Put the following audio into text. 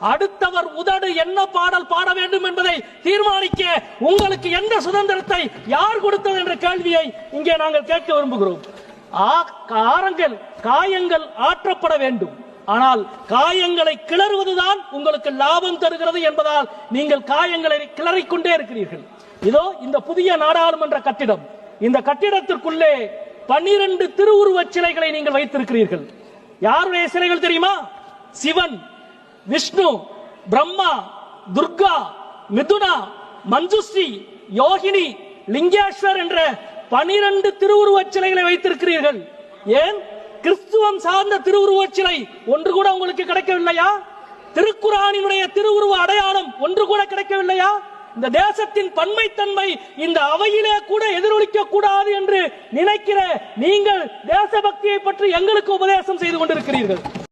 அடுத்தவர் உதடு என்ன பாடல் பாட வேண்டும் என்பதை தீர்மானிக்க உங்களுக்கு எந்த சுதந்திரத்தை யார் கொடுத்தது என்ற கேள்வியை இங்கே நாங்கள் கேட்க விரும்புகிறோம். ஆ- காரங்கள் காயங்கள் ஆற்றப்பட வேண்டும். ஆனால் காயங்களை கிளறுவதுதான் உங்களுக்கு லாபம் தருகிறது என்பதால் நீங்கள் காயங்களை கிளறிக்கொண்டே இருக்கிறீர்கள். இதோ இந்த புதிய நாடாளுமன்ற கட்டிடம். இந்த கட்டிடத்திற்குள்ளே பன்னிரண்டு திருவுருவச் சிலைகளை நீங்கள் வைத்திருக்கிறீர்கள். யாருடைய சிலைகள் தெரியுமா? சிவன். விஷ்ணு பிரம்மா துர்கா மிதுனா மஞ்சுஸ்ரீ யோகினி லிங்கேஸ்வர் என்ற பனிரெண்டு திருவுருவச் சிலைகளை வைத்திருக்கிறீர்கள். ஏன்? கிறிஸ்துவம் சார்ந்த திருவுருவச் சிலை ஒன்று கூட உங்களுக்கு கிடைக்கவில்லையா? திருக்குறானினுடைய திருவுருவ அடையாளம் ஒன்று கூட கிடைக்கவில்லையா? இந்த தேசத்தின் பன்மைத்தன்மை இந்த அவையிலே கூட எதிரொலிக்க கூடாது என்று நினைக்கிற நீங்கள் தேசபக்தியை பற்றி எங்களுக்கு உபதேசம் செய்து கொண்டிருக்கிறீர்கள்.